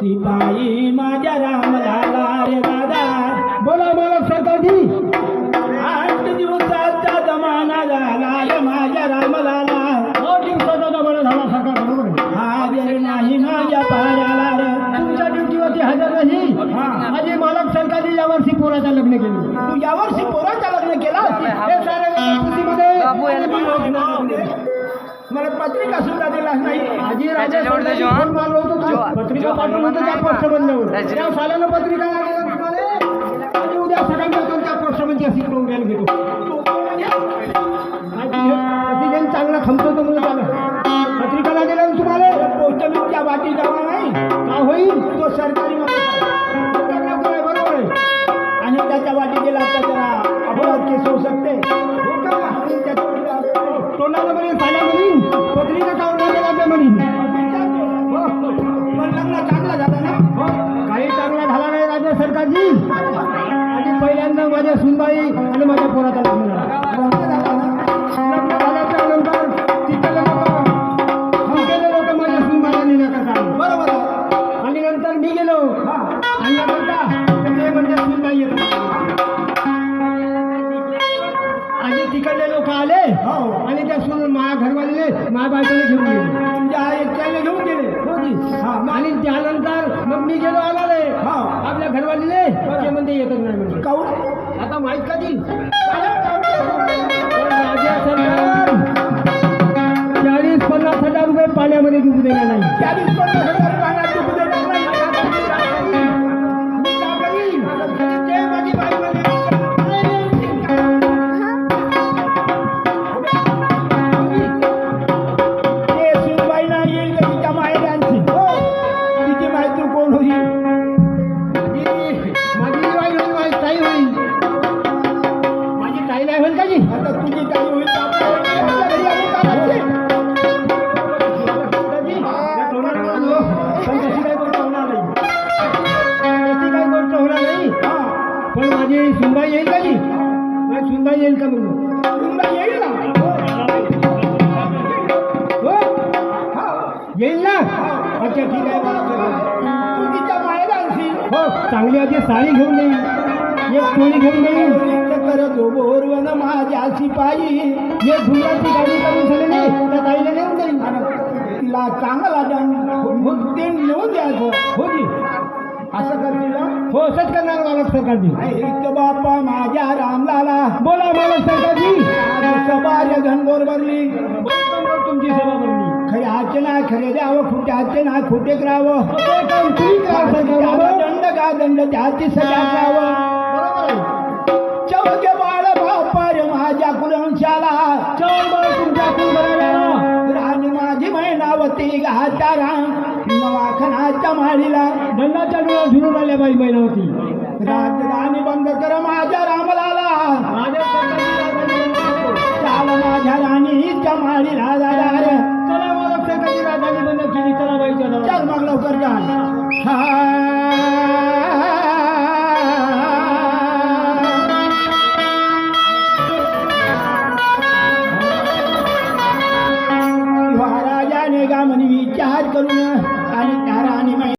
सीताई माझ्या राम लाला रे दादा. बोला बोला सरकारजी आठ दिवसाचा जमाना झाला रे माझ्या राम लाला. आठ दिवसाचा जमाना झाला सरकार बरोबर आहे. हाजर नाही माझ्या पायाला रे. तुमच्या ड्युटीवरती हजर नाही. माझे मालक सरकारने यावर्षी पोराचं लग्न केलं. तू यावर्षी पोराचं लग्न केला? हे मला पत्रिका सुद्धा दिला नाही. आजी राजा मारलो होतो पत्रिका होतं त्या त्या साल्यानं उद्या सकाळी जातो त्या पोस्टमनची अशी करून घ्यायला घेतो प्रेसिडेंट चांगला खमतो तो म्हणून चांगला पत्रिका लागेल ना तुम्हाला. पोस्टमॅनच्या वाटी जावा नाही. का होईल? तो सरकारी लग्न चांगला झाला ना काही चांगला झाला नाही राज्य सरकारची आणि पहिल्यांदा माझ्या सुनबाई आणि माझ्या पोराचा लग्न लग्न झाल्याच्यानंतर लोक लोक माझ्या सुनबाईला नेण्याकरता. बरोबर. आणि नंतर मी गेलो हा. ते म्हणजे सुनबाई आणि तिकडले लोक आले हो. आणि त्या सुन माझ्या घरवाले माझ्या बायकोने घेऊन गेले मी गेलो आलाले हा. आपल्या घरवालीले ते म्हणते येतच नाही म्हणजे काऊन? आता माहीत राज्य सरकार चाळीस पन्नास हजार रुपये पाण्यामध्ये डुबू देणार नाही. चाळीस पन्नास हजार? पण माझी सुनबाई येईल का जी माझी सुनबाई येईल का म्हणून? सुनबाई येईल ना? हो? हो. येईल ना? अच्छा ठीक आहे तू तिच्या माहेरी आणशील? हो चांगली अशी साडी घेऊन येईल एक टोळी घेऊन येईल करत बोरवन माझ्या शिपाई एक भुंगाची गाडी करून झाली नाही त्या ताईला नेऊन जाईल तिला चांगला दंड मुद्दे नेऊन द्यायचं. हो जी. असं करतील ना? हो असंच करणार मालक सरकारजी ऐक बाप्पा माझ्या रामलाला बोला मालक सरकारजी आज सबार्य घनगोर भरली बरोबर तुमची सेवा बनली खरे हाचे नाही खरे द्यावं खोटे हाचे नाही खोटे करावं ते काम तुम्ही करा सरकार त्याला बाबा. दंड का दंड त्याची सजा करावं बरोबर आहे. चौके बाळ बापर माझ्या कुलंशाला चार बाळ तुमच्या हातून करायला राणी माझी महिनावती घातारा खनाच्या माळीला बंदाच्या डोळ्यात फिरून आल्या बाई बैल बैलावरती राणी बंद कर माझ्या रामलाला. चाल माझ्या राणीच्या माळीला चला राजाने बंद चल मग लवकर जा. महाराजाने का म्हणे विचार करून